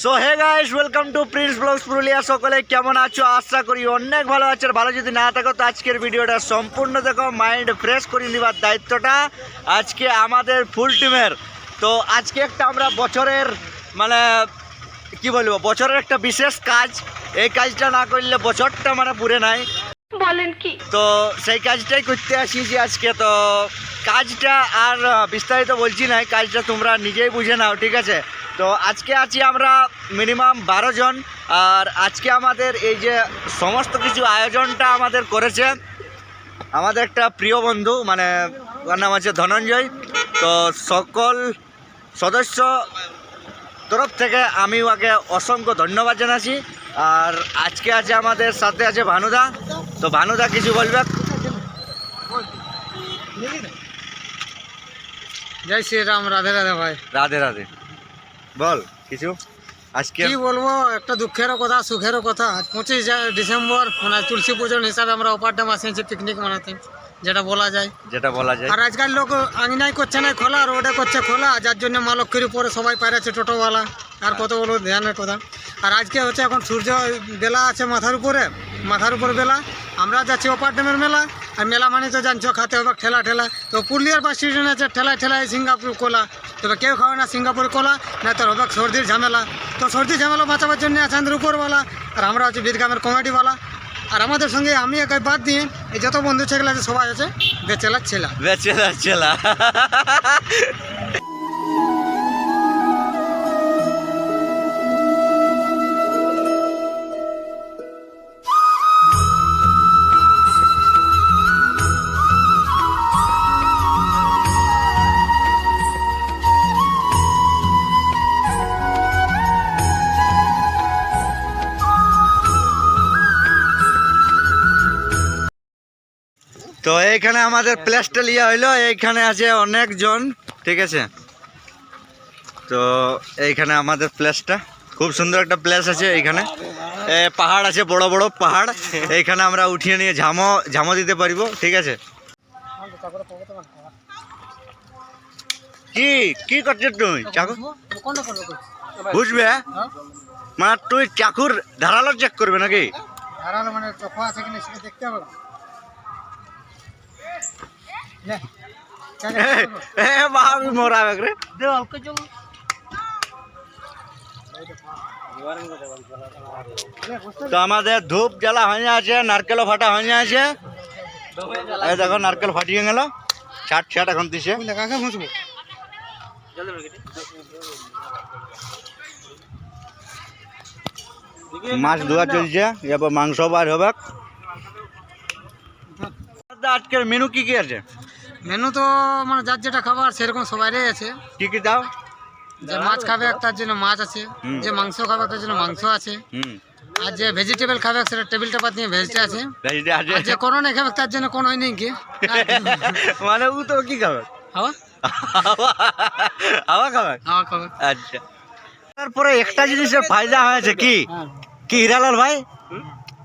So hey guys welcome to prince blogs Purulia সকলে কেমন আছো? আশা করি অনেক ভালো আছো। ভালো যদি না থাকো তো আজকের ভিডিওটা সম্পূর্ণ দেখো মাইন্ড ফ্রেশ করে নেবার দায়িত্বটা আজকে আমাদের ফুল টিমের তো আজকে একটা আমরা বছরের মানে কি বলব বছরের একটা বিশেষ কাজ। এই কাজটা না করলে বছরটা মানে পুরে নাই। বলেন কি? তো সেই কাজটাই করতে আসি যে আজকে। তো কাজটা আর বিস্তারিত বলছি না কাজটা তোমরা নিজেই বুঝে নাও ঠিক আছে? তো আজকে আছি আমরা মিনিমাম বারো জন আর আজকে আমাদের এই যে সমস্ত কিছু আয়োজনটা আমাদের করেছে আমাদের একটা প্রিয় বন্ধু মানে ওর নাম আছে ধনঞ্জয় তো সকল সদস্য তরফ থেকে আমি ওকে অসংখ্য ধন্যবাদ জানাচ্ছি আর আজকে আছে আমাদের সাথে আছে ভানুদা তো ভানুদা কিছু বলবে? জয় শ্রীরাম রাধে রাধে ভাই। রাধে রাধে। বল, কিছু? আজকে কি বলব, একটা দুঃখেরও কথা সুখেরও কথা। পঁচিশ ডিসেম্বর মানে তুলসী পুজোর হিসাবে আমরা অপার ড্যাম পিকনিক মানাতে। যেটা বলা যায়। যেটা বলা যায়। আর আজকাল লোক আঙিনাই করছে না খোলা রোডে করছে খোলা যার জন্য মা লক্ষ্মীর উপরে সবাই পাইরাছে টোটোওয়ালা। আর কত বলো ধ্যানের কথা। আর আজকে হচ্ছে এখন সূর্য বেলা আছে মাথার উপরে মাথার উপর বেলা। আমরা যাচ্ছি অপার ড্যামের মেলা আর মেলা মানে তো জানছো খাতে হবে ঠেলা ঠেলা। তো পুরুলিয়ার বাস স্টেশন আছে ঠেলায় ঠেলায় সিঙ্গাপুর কোলা। তবে কেউ খাবে না সিঙ্গাপুর কোলা না তোর হবে সর্দির ঝামেলা। তো সর্দির ঝামেলা বাঁচাবার জন্য আছে আমাদের উপরওয়ালা আর আমরা হচ্ছে বীরগ্রামের কমেডিওয়ালা। আর আমাদের সঙ্গে আমি একাই বাদ দিয়ে এই যত বন্ধু ছেলে আছে, সবাই আছে। বেচেলার ছেলা। বেচেলার চেলা এইখানে আমাদের প্লেসটা লিয়া হইল, এইখানে আছে অনেকজন, ঠিক আছে? তো এইখানে আমাদের প্লেসটা, খুব সুন্দর একটা প্লেস আছে এইখানে। পাহাড় আছে, বড় বড় পাহাড়। এইখানে আমরা উঠিয়ে নিয়ে ঝামো ঝামো দিতে পারিব, ঠিক আছে? কি কি করছিস তুই, চাকু? বুঝবে? মানে তুই চাকুর ধারালো চেক করবে নাকি? হারালো মানে দেখতে হবে তো আমাদের ধূপ জ্বালা হয়ে আছে নারকেলও ফাটা হয়ে আছে। এই দেখো নারকেল ফাটিয়ে গেল। ছাট ছাট এখন দিছে। মাছ ধোয়া চলছে এরপর মাংস বার হবে আজকের মেনু কি কি আছে? মেনু তো মানে যার যেটা খাবার সেরকম সবাইরই আছে। কি কি দাও? যে মাছ খাবে তার জন্য মাছ আছে যে মাংস খাবে তার জন্য মাংস আছে। আর যে ভেজিটেবল খাবে সেটা টেবিল টেপার নিয়ে ভেজটা আছে। ভেজিটে আছে। আর যে কোনো নেই খাবে তার জন্য কোনো নেই কি? মানে ও তো কি খাবে? হাওয়া? হাওয়া। খাবে? হাওয়া খাবে। আচ্ছা। তারপরে একটা জিনিসের ফায়দা হয়েছে কি? হ্যাঁ। কি হিরালাল ভাই?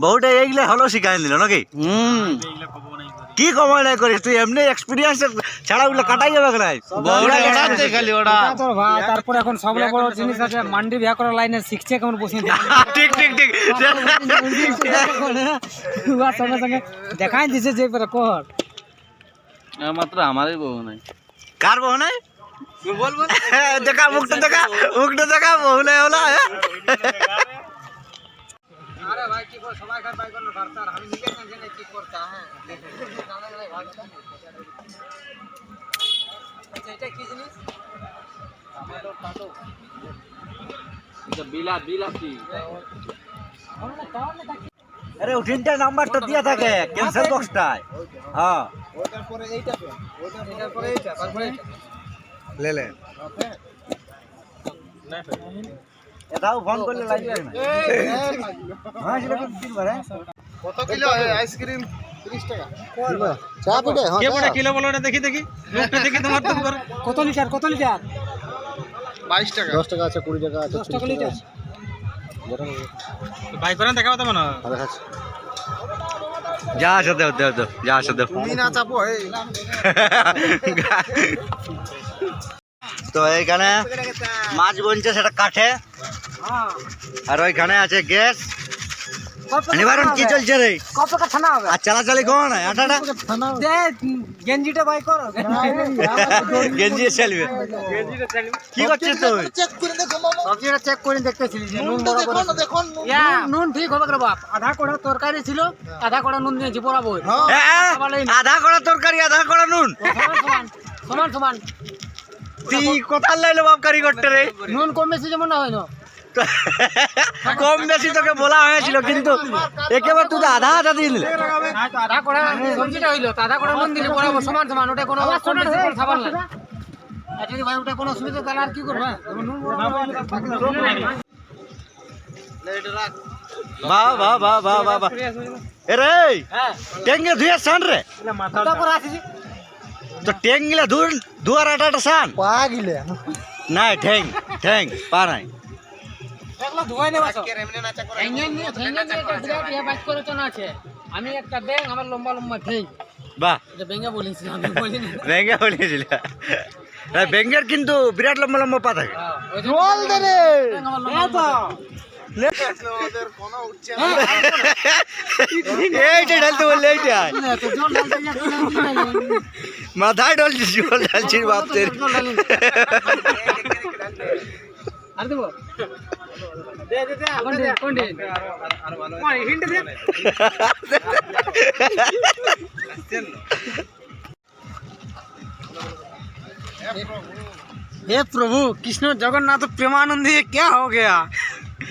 বহুটা এইগুলো হলো শিখাই দিল নাকি? কি কমাই নাই করিস? তুই এমনি এক্সপিরিয়েন্স ছাড়া ওগুলো কাটাই যাবে নাই খালি ওটা ভাই তারপরে এখন সব বড় জিনিস আছে মান্ডি বিয়া করার লাইনে শিখছে কেমন বসে ঠিক ঠিক ঠিক। সঙ্গে সঙ্গে। দেখাই দিছে যে পরে কর। মাত্র আমারই বউ নাই। কার বহু নাই? বলব দেখা মুখটা দেখা মুখটা দেখা বহু নাই হলো হ্যাঁ? আরে ভাই কি কর সবাই খায় বাইক করল ভারতার আমি নিজে না জেনে কি করতা? হ্যাঁ। আচ্ছা এটা কি জিনিস? বিলা আরে উঠিনটা নাম্বারটা দিয়া থাকে ক্যান্সেল বক্সটায় হ্যাঁ। এটার পরে এইটা তারপরে এইটা। লে লে। এটাও ফোন করলে লাগবে না। হ্যাঁ সেটা তো দিন ভরে কত কিলো আইসক্রিম? 30 টাকা। চা পিটে কে বড় কিলো বলো না দেখি দেখি। লোকটা দেখি তোমার তো করে। কত লিটার কত লিটার? 22 টাকা। 10 টাকা আছে 20 টাকা আছে 10 টাকা লিটার? বাইক করে দেখাও তো মনে যা আছে দেও দেও দেও যা আছে দেও। তুমি না চাপো এই তো এইখানে মাছ বনছে সেটা কাঠে। আর ওইখানে আছে গ্যাস। নিবারণ কি চলছে রে? কত থানা হবে? আর চালাচালি কোন আটাটা দে গেঞ্জিটা বাই করো। গেঞ্জি চলবে। কি করছিস তুই? সবজিটা চেক করে দেখতেছিলি যে নুন বরাবর আছে। ইয়া, নুন ঠিক হবে রে বাপ। আধা কোড়া তরকারি ছিল আধা কোড়া নুন দিয়েছি বরাবর। এ, এ, আধা কড়া তরকারি আধা কড়া নুন। সমান সমান তুই কোথার লাইলো বাপ কারিগরটা রে? নুন কম বেশি যেমন না হয় না। কম বেশি তোকে বলা হয়েছিল কিন্তু একেবারে তুই আধা আধা তো আধা কোড়া সবজিটা কোনো না আর কি রে হ্যাঁ টেঙ্গে ধুয়ে সান রে তো টেং গিলা ধুর ধুয়ার আটাটা সান পা গিলে নাই ঠ্যাং ঠ্যাং পা নাই আমি একটা ব্যাং আমার লম্বা লম্বা ঠেং বাহ। ব্যাঙ্গে বলেছি আমি বলিনি। ব্যাঙ্গে বলেছিল। ব্যাঙ্গের কিন্তু বিরাট লম্বা লম্বা পা থাকে। দে রে। জল ঢালতে গিয়ে মাথায় ঢালছিস জল ঢালছিস বাপ তের আর দেবো দে দে দে কোন দে কোন দে কোন হিন্ট দে हे प्रभु कृष्ण जगन्नाथ प्रेमानंद ये क्या हो गया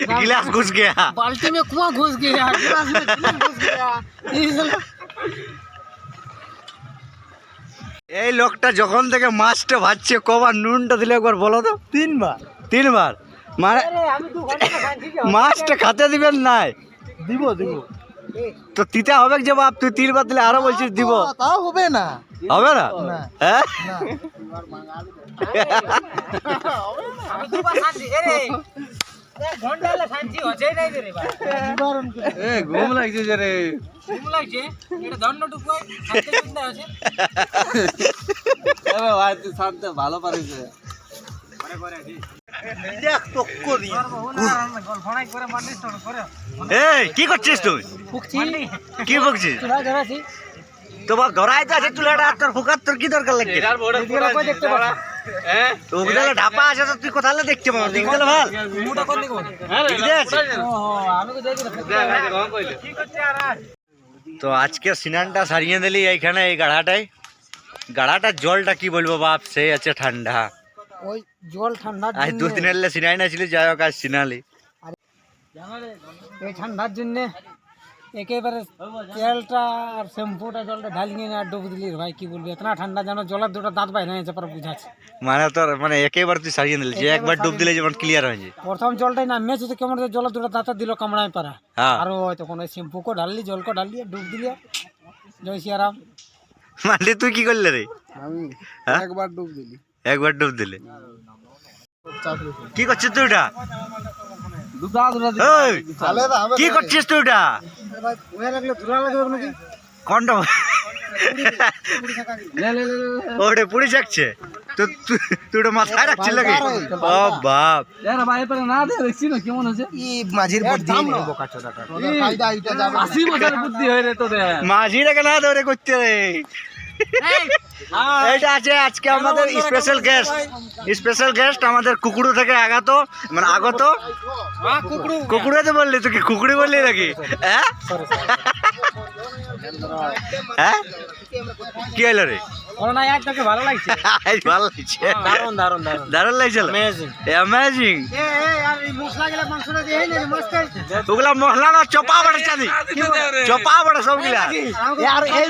गिलास घुस गया बाल्टी में कुआं घुस गया गिलास में कुआं घुस गया ये साला- এই লোকটা যখন থেকে মাছটা ভাজছে কবার নুনটা দিলে একবার বলো তো তিনবার তিনবার। মানে মাছটা খাতে দিবেন নাই। দিব দিব। তো তিতা হবে যে বাপ তুই তিনবার দিলে আরও বলছিস দিব? তাও হবে না। হবে না? হ্যাঁ? ঘুম লাগছে যে রে। ঘুম লাগছে এটা ভালো পারিস এই কি করছিস তুই? কি বকছিস তোমার ধরাই তো আছে চুলাটা তোর ফুকার তোর কি দরকার লাগছে হ্যাঁ ওগুলো ঢাপা আছে তো তুই কোথায় দেখতে পাবো? দেখতে পেলে ভালো আমি তো দেখি কি করছে আর আজ? তো আজকে সিনানটা সারিয়ে দিলি এইখানে এই গাড়াটায়। গাড়াটার জলটা কি বলব বাপ সেই আছে ঠান্ডা। ওই জল ঠান্ডার আজ দু দিন এলে সিনাই না ছিল যাই হোক আজ সিনালি। এই ঠান্ডার জন্য একেবারে তেলটা আর শ্যাম্পুটা জলটা ঢালি নিয়ে আর ডুব দিলি রে ভাই কি বলবি? এতনা ঠান্ডা যেন জলের দুটো দাঁত বাইরে হয়েছে পরে বুঝাচ্ছে। মানে তোর মানে একেবারে তুই সারিয়ে দিলি যে একবার ডুব দিলে যেমন ক্লিয়ার হয়ে যায় প্রথম জলটাই নামিয়েছে তো কেমন জলের দুটো দাঁত দিল কামড়ায় পারা হ্যাঁ। আর ওই তখন ওই শ্যাম্পুকে ঢাললি জলকে ঢাললি আর ডুব দিলি আর জয় সিয়ারাম। মানে তুই কি করলে রে? আমি হ্যাঁ? একবার ডুব দিলি। একবার ডুব দিলে। কি করছিস তুই ওটা? কি করছিস তুই ওটা? ওটা পুড়ি যাচ্ছে। তো তুই- তুই ওটা মাথায় রাখছিস নাকি? ও বাপ না দে দেখছি না কেমন আছে মাঝির বছর বুদ্ধি রে তোদের। না ধরে করতে রে। এইটা আছে আজকে আমাদের স্পেশাল গেস্ট স্পেশাল গেস্ট আমাদের কুকুরু থেকে আগত মানে আগত? কুকুরে। বললি তুই কি কুকুরি বললি নাকি? হ্যাঁ? হ্যাঁ? কি হলো রে? ভালো লাগছে। ভালো লাগছে। দারুণ লাগছিল? অ্যামেজিং মশলা না চপা বড়ে চাঁদি। চপা বড়ে সবগুলা। আর এই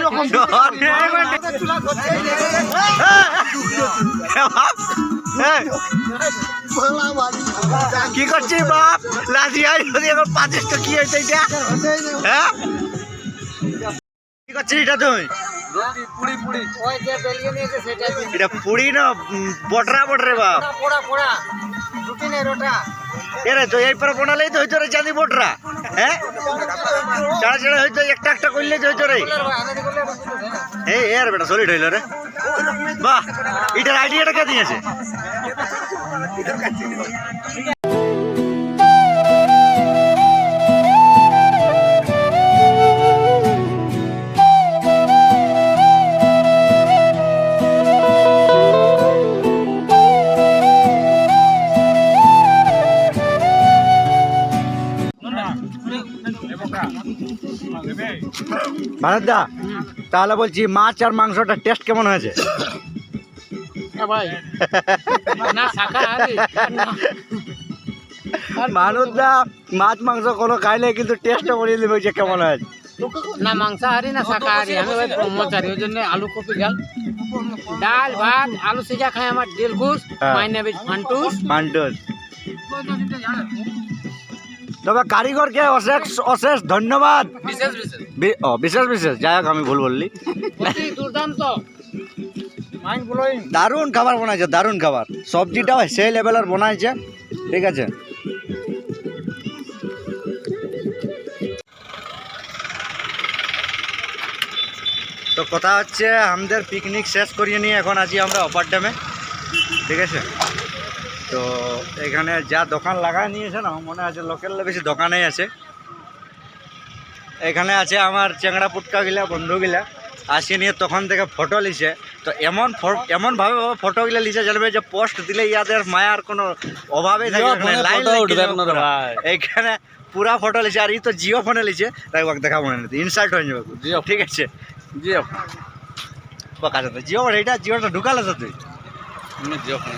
কি করছিস বাপ? লাঠি আই এখন কি হয়েছে এটা? হ্যাঁ? কি করছিস এটা তুই? এটা পুরি না বটরা বটরে রোটা এরে তো এই পরে বোনালেই তো হইতো রে চাঁদি বটরা। হ্যাঁ চাড়া চাড়া হইতো একটা একটা করলেই তো হইতো রে। এই এর বেটা সলিড হইল রে। বাহ এটার আইডিয়াটা কে দিয়েছে? ভারতদা তাহলে বলছি মাছ আর মাংসটা টেস্ট কেমন হয়েছে? ভারতদা মাছ মাংস কোনো খাইলে কিন্তু টেস্টটা বলিয়ে দেবে যে কেমন হয়েছে। না মাংসাহারি না শাকাহারি আমি ভাই ব্রহ্মচারী ওই জন্য আলু কপি ডাল। ডাল ভাত আলু সিজা খাই আমার দিল খুশ হ্যাঁ। মাই নেম ফান্টুস মান্টুস তবে কারিগরকে অশেষ অশেষ ধন্যবাদ। বিশেষ বিশেষ। ও বিশেষ বিশেষ। যাই হোক আমি ভুল বললি। দুর্দান্ত। মাইন্ড দারুণ খাবার বানাইছে দারুণ খাবার। সবজিটাও সেই লেভেলের বানাইছে ঠিক আছে? তো কথা হচ্ছে আমাদের পিকনিক শেষ করিয়ে নিয়ে এখন আছি আমরা অপার ড্যামে ঠিক আছে? তো এখানে যা দোকান লাগায় নিয়েছে না মনে আছে লোকাল বেশি দোকানেই আছে। এখানে আছে আমার চেংড়া পুটকা গিলা বন্ধুগুলা। আসি নিয়ে তখন থেকে ফটো লিছে। তো এমন এমনভাবে বাবা ফটো গিলা লিছে জানবে যে পোস্ট দিলে ইয়াদের মায়ার কোনো অভাবেই থাকবে না, লাইন লেগে যাবে পুরা। এইখানে পুরা ফটো লিছে আর ই তো জিও ফোনে লিছে। তাই দেখা মনে নেই ইনসাল্ট হয়ে যাবে। জিও। ঠিক আছে। জিও। জিও এইটা জিওটা ঢুকালে তো তুই। জিও ফোনে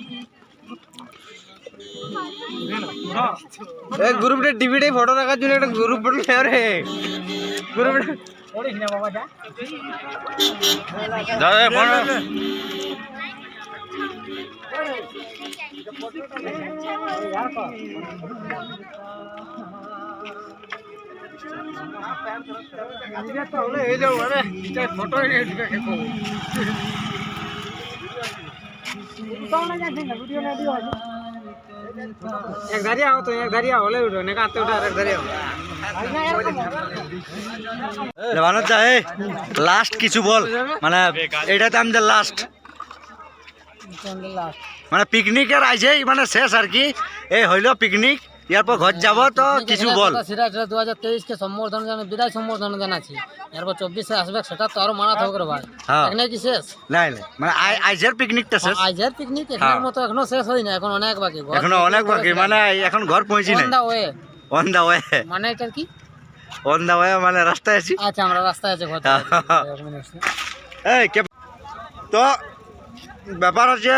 গ্রুপটা টিভিতে ফটো রাখার জন্য একটা গ্রুপ ফটো রে। গ্রুপটা এক ধারিয়া হতো এক ধারিয়া হলে উঠো না কাঁদতে উঠে আর এক ধারিয়া মানত এই লাস্ট কিছু বল। মানে এটা তো আমাদের লাস্ট মানে পিকনিকের আইসেই মানে শেষ আর কি। এই হইল পিকনিক এরপর ঘর যাব তো কিছু বল। সেটা সেটা দু হাজার তেইশকে সম্বর্ধনা জানাই বিদায় সম্বর্ধনা জানাচ্ছি। এরপর চব্বিশে আসবে সেটা তো আরও মারা থাকবে ভাই। হ্যাঁ। এখানে কি শেষ? নাই নাই মানে আইজের পিকনিকটা শেষ। আজের পিকনিক হ্যাঁ। এখানের মতো এখনও শেষ হয়নি এখন অনেক বাকি এখনও অনেক বাকি মানে এখন ঘর পৌঁছি নাই। On the way। On the way মানে এটা কি? অন দা ওয়ে মানে রাস্তায় আছি। আচ্ছা আমরা রাস্তায় আছে ঘর হ্যাঁ। এই তো ব্যাপার হচ্ছে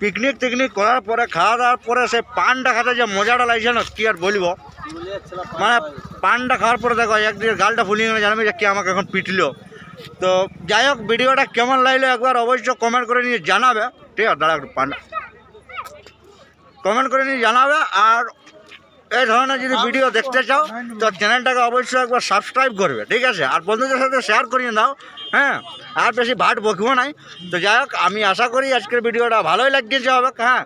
পিকনিক টিকনিক করার পরে, খাওয়া দাওয়ার পরে সে পানটা খাতে যে মজাটা লাগছে না, কি আর বলব? মানে পানটা খাওয়ার পরে দেখো, একদিকে গালটা ফুলিয়ে গেলে জানবে যে কে আমাকে এখন পিটলো। তো যাই হোক, ভিডিওটা কেমন লাগল একবার অবশ্যই কমেন্ট করে নিয়ে জানাবে। ঠিক আছে, দাঁড়া একটু কমেন্ট করে নিয়ে জানাবে, আর এই ধরনের যদি ভিডিও দেখতে চাও, তো চ্যানেলটাকে অবশ্যই একবার সাবস্ক্রাইব করবে, ঠিক আছে? আর বন্ধুদের সাথে শেয়ার করিয়ে দাও হ্যাঁ আর বেশি ভাট বকবো নাই। তো যাই হোক, আমি আশা করি আজকের ভিডিওটা ভালোই লাগিয়েছে, হবে। হ্যাঁ